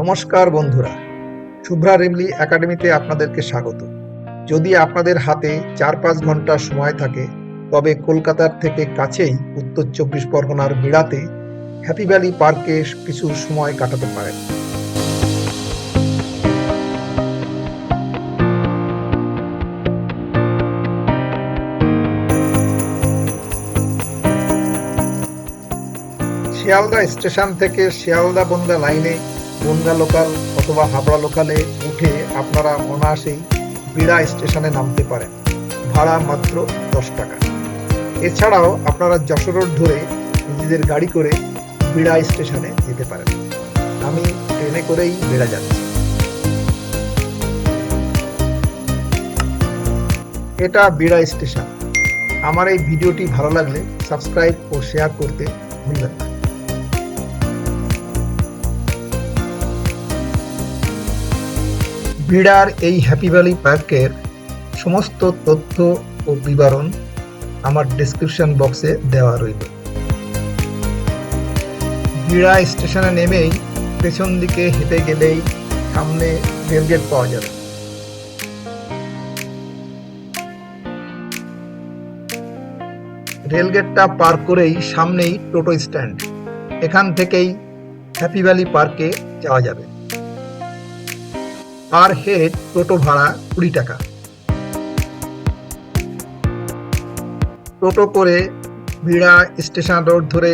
নমস্কার বন্ধুরা। শুভ্রা রেমলি একাডেমিতে আপনাদেরকে স্বাগত। যদি আপনাদের হাতে চার পাঁচ ঘণ্টা সময় থাকে, তবে কলকাতার থেকে কাছেই উত্তর চব্বিশ পরগনার বিড়াতে হ্যাপি ভ্যালি পার্কে কিছু সময় কাটাতে পারেন। শিয়ালদা স্টেশন থেকে শিয়ালদা বনগা লাইনে বনগা লোকাল অথবা হাবড়া লোকালে উঠে আপনারা অনায়াসেই বিড়া স্টেশনে নামতে পারেন। ভাড়া মাত্র দশ টাকা। এছাড়াও আপনারা যশোর ধরে নিজেদের গাড়ি করে বিড়া স্টেশনে যেতে পারেন। আমি ট্রেনে করেই বেড়া যাচ্ছি। এটা বিড়া স্টেশন। আমার এই ভিডিওটি ভালো লাগলে সাবস্ক্রাইব ও শেয়ার করতে ভুলবেন না। বিড়ার এই হ্যাপি ভ্যালি পার্কের সমস্ত তথ্য ও বিবরণ আমার ডেসক্রিপশন বক্সে দেওয়া রইল। বিড়া স্টেশনে নেমেই পেছন দিকে হেঁটে গেলেই সামনে রেলগেট পাওয়া যাবে। রেলগেটটা পার করেই সামনেই টোটো স্ট্যান্ড এখান থেকেই হ্যাপি ভ্যালি পার্কে যাওয়া যাবে। পার হেড টোটো ভাড়া কুড়ি টাকা। টোটো করে বিড়া স্টেশন রোড ধরে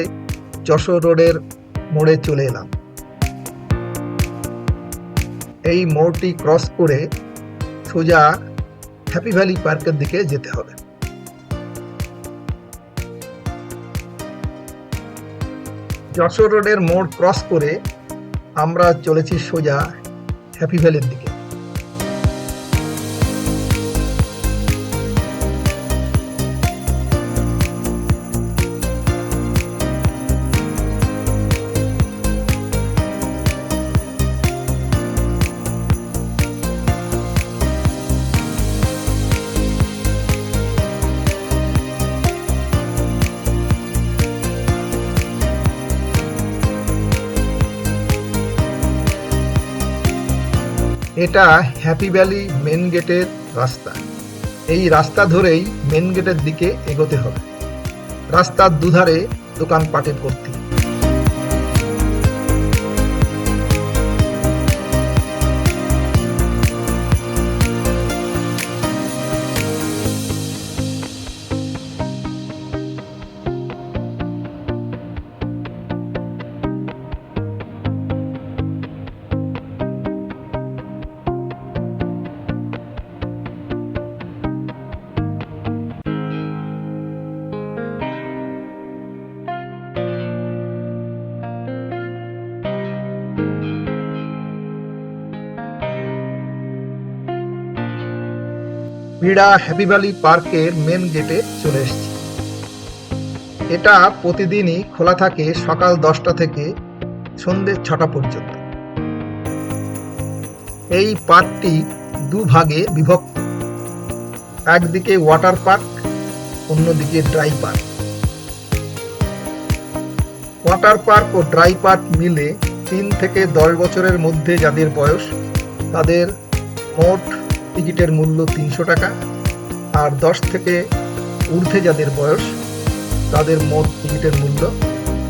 যশোর রোডের মোড়ে চলে এলাম। এই মোড়টি ক্রস করে সোজা হ্যাপি ভ্যালি পার্কের দিকে যেতে হবে। যশোর রোডের মোড় ক্রস করে আমরা চলেছি সোজা হ্যাপি ভ্যালির দিকে। এটা হ্যাপি ভ্যালি মেন গেটের রাস্তা। এই রাস্তা ধরেই মেন গেটের দিকে এগোতে হবে। রাস্তার দুধারে দোকান দোকানপাটে ভর্তি বিড়া হ্যাপি ভ্যালি পার্কের মেন গেটে চলে এসেছি। এটা প্রতিদিনই খোলা থাকে সকাল দশটা থেকে সন্ধ্যে ছটা পর্যন্ত। এই পার্কটি দুভাগে বিভক্ত। একদিকে ওয়াটার পার্ক অন্যদিকে ড্রাই পার্ক ওয়াটার পার্ক ও ড্রাই পার্ক মিলে তিন থেকে দশ বছরের মধ্যে যাদের বয়স, তাদের মোট টিকিটের মূল্য তিনশো টাকা আর দশ থেকে ঊর্ধ্বে যাদের বয়স, তাদের মোট টিকিটের মূল্য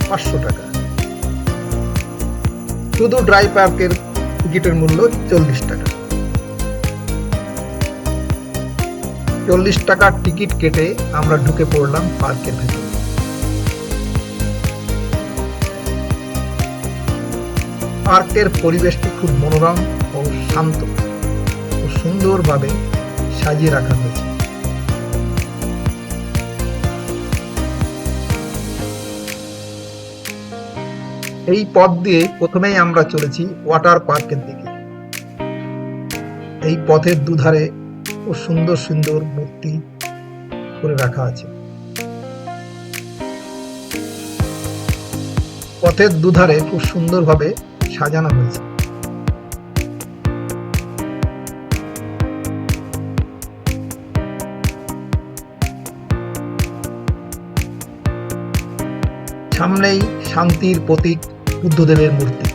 পাঁচশো টাকা। শুধু ড্রাই পার্কের টিকিটের মূল্য চল্লিশ টাকা। চল্লিশ টাকার টিকিট কেটে আমরা ঢুকে পড়লাম পার্কের ভেতর। পার্কের পরিবেশটি খুব মনোরম ও শান্ত। সুন্দরভাবে সাজিয়ে রাখা হয়েছে। এই পথ দিয়ে প্রথমেই আমরা চলেছি ওয়াটার পার্কের দিকে। এই পথের দুধারে খুব সুন্দর সুন্দর মূর্তি করে রাখা আছে। পথের দুধারে খুব সুন্দরভাবে সাজানো হয়েছে। সামনেই শান্তির প্রতীক বুদ্ধদেবের মূর্তি।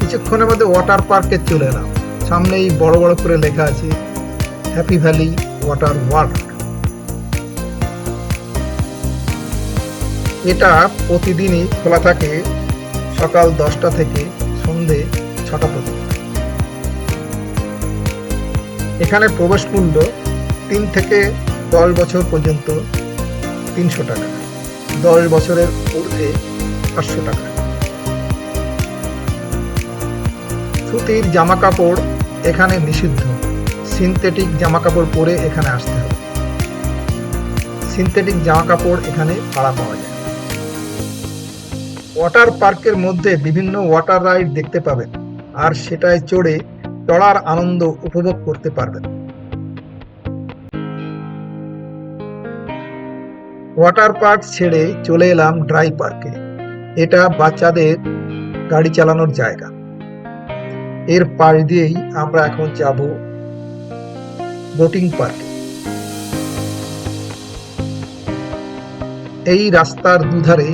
কিছুক্ষণের মধ্যে ওয়াটার পার্কে চলে এলাম। সামনেই বড় বড় করে লেখা আছে হ্যাপি ভ্যালি ওয়াটার ওয়ার্ল্ড এটা প্রতিদিনই খোলা থাকে সকাল দশটা থেকে সন্ধে ছটা পর্যন্ত। এখানে প্রবেশ মূল্য তিন থেকে দশ বছর পর্যন্ত তিনশো টাকা। দশ বছরের ঊর্ধ্বে পাঁচশো টাকা। সুতির জামা কাপড় এখানে নিষিদ্ধ। সিনথেটিক জামা কাপড় পরে এখানে আসতে হবে। সিনথেটিক জামা কাপড় এখানে ভাড়া পাওয়া যায়। ওয়াটার পার্কের মধ্যে বিভিন্ন ওয়াটার রাইড দেখতে পাবেন, আর সেটায় চড়ে চড়ার আনন্দ উপভোগ করতে পারবেন। ওয়াটার পার্ক ছেড়ে চলে এলাম ড্রাই পার্কে। এটা বাচ্চাদের গাড়ি চালানোর জায়গা। এর পাশ দিয়েই আমরা এখন যাব বোটিং পার্কে। এই রাস্তার দুধারে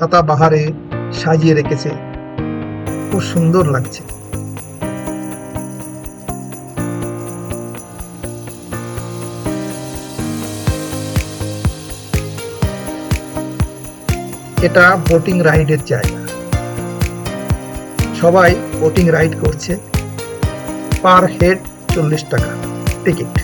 পাতা বাহারে সাজিয়ে রেখেছে। খুব সুন্দর লাগছে। এটা বোটিং রাইডের জায়গা। সবাই বোটিং রাইড করছে। পার হেড চল্লিশ টাকা। টিকিট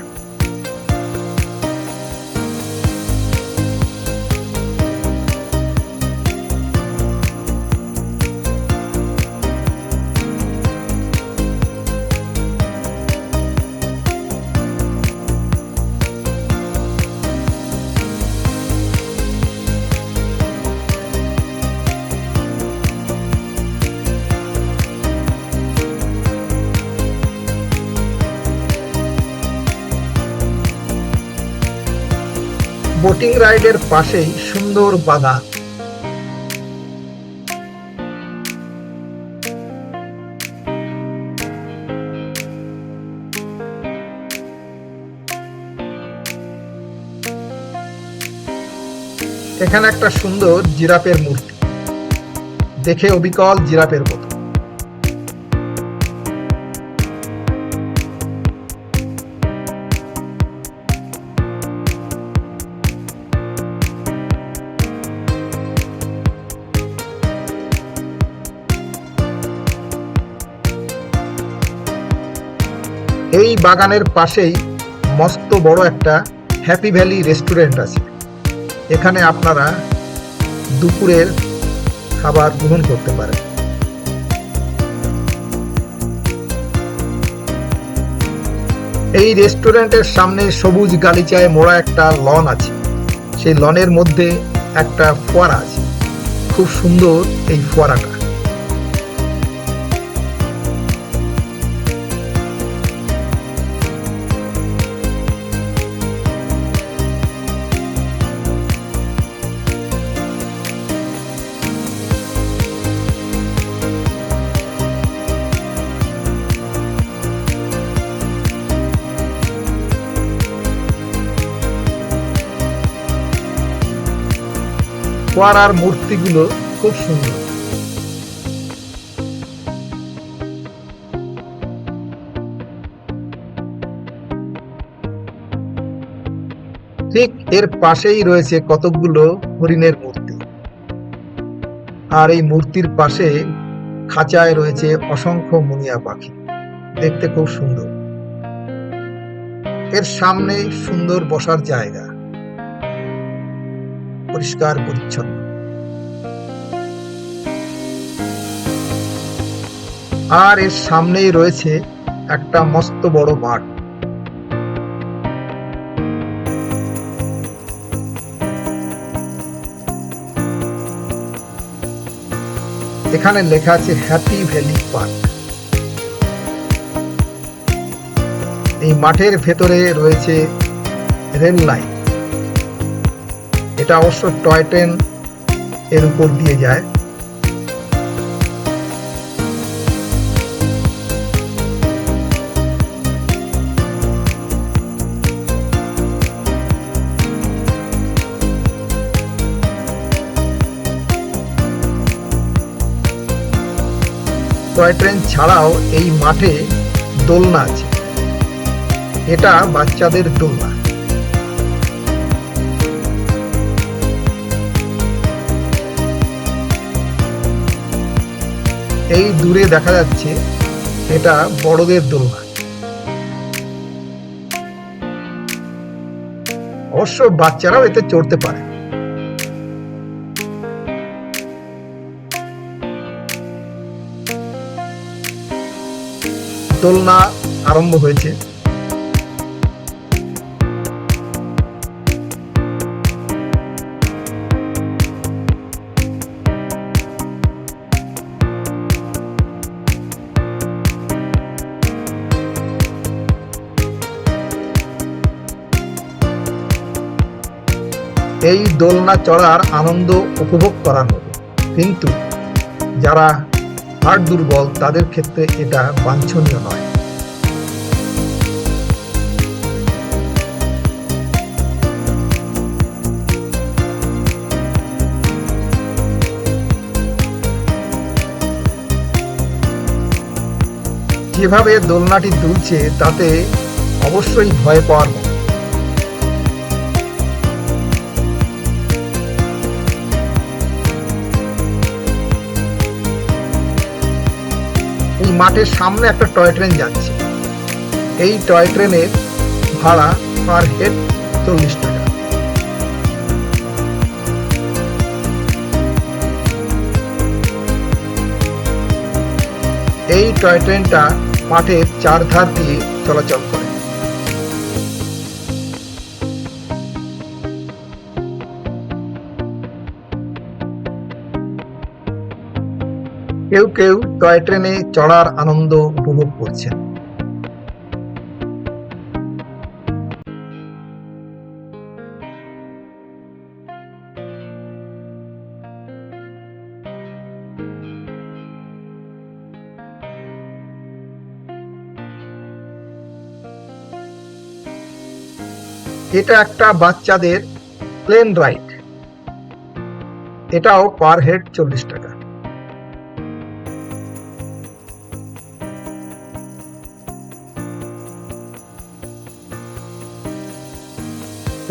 বোটিং রাইডের পাশেই সুন্দর বাগান। এখানে একটা সুন্দর জিরাফের মূর্তি। দেখে অবিকল জিরাফের মতো। এই বাগানের পাশেই মস্ত বড় একটা হ্যাপি ভ্যালি রেস্টুরেন্ট আছে। এখানে আপনারা দুপুরের খাবার গ্রহণ করতে পারেন। এই রেস্টুরেন্টের সামনে সবুজ গালিচায় মোড়া একটা লন আছে। সেই লনের মধ্যে একটা ফোয়ারা আছে। খুব সুন্দর এই ফোয়ারাটা। ফোয়ারার মূর্তিগুলো খুব সুন্দর। ঠিক এর পাশেই রয়েছে কতকগুলো হরিণের মূর্তি। আর এই মূর্তির পাশে খাঁচায় রয়েছে অসংখ্য মুনিয়া পাখি। দেখতে খুব সুন্দর। এর সামনে সুন্দর বসার জায়গা। পরিষ্কার, পরিচ্ছন্ন। আর এর সামনেই রয়েছে একটা মস্ত বড় মাঠ। এখানে লেখা আছে হ্যাপি ভ্যালি পার্ক এই মাঠের ভেতরে রয়েছে রেল লাইন। এটা অবশ্য টয় ট্রেন এর উপর দিয়ে যায়। টয় ট্রেন ছাড়াও এই মাঠে দোলনা আছে। এটা বাচ্চাদের দোলনা। এই দূরে দেখা যাচ্ছে এটা বড়দের দোলনা। অবশ্য বাচ্চারাও এতে চড়তে পারে। দোলনা আরম্ভ হয়েছে। এই দোলনা চড়ার আনন্দ উপভোগ করার কিন্তু যারা হার্ট দুর্বল, তাদের ক্ষেত্রে এটা বাঞ্ছনীয় নয়। যেভাবে দোলনাটি দুলছে, তাতে অবশ্যই ভয় পাওয়ার মতো। মাঠের সামনে একটা টয় ট্রেন যাচ্ছে। এই টয় ট্রেনের ভাড়া পার হেড চল্লিশ টাকা। এই টয় ট্রেনটা মাঠের চারধার দিয়ে চলাচল করে। কেউ কেউ টয় ট্রেনে চড়ার আনন্দ উপভোগ করছেন। এটা একটা বাচ্চাদের প্লেন রাইড। এটাও পার হেড চল্লিশ টাকা।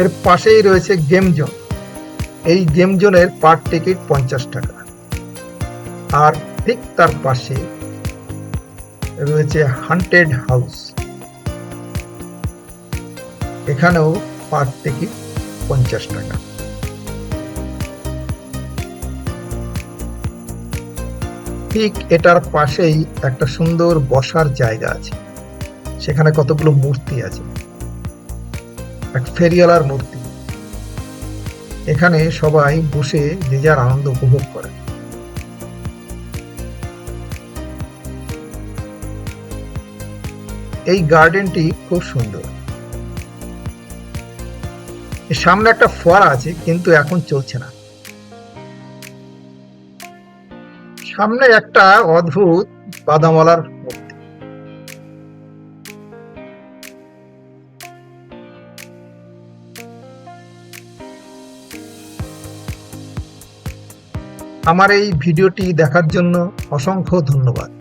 এর পাশেই রয়েছে গেম জোন। এই গেম জোনের পার টিকিট পঞ্চাশ টাকা। আর ঠিক তার পাশে রয়েছে হান্টেড হাউস এখানেও পার টিকিট পঞ্চাশ টাকা। ঠিক এটার পাশেই একটা সুন্দর বসার জায়গা আছে। সেখানে কতগুলো মূর্তি আছে। এক ফেরিওয়ালার মূর্তি। এখানে সবাই বসে যে যার আনন্দ উপভোগ করে। এই গার্ডেনটি খুব সুন্দর। সামনে একটা ফোয়ারা আছে, কিন্তু এখন চলছে না। সামনে একটা অদ্ভুত বাদামওয়ালার আমার এই ভিডিওটি দেখার জন্য অসংখ্য ধন্যবাদ।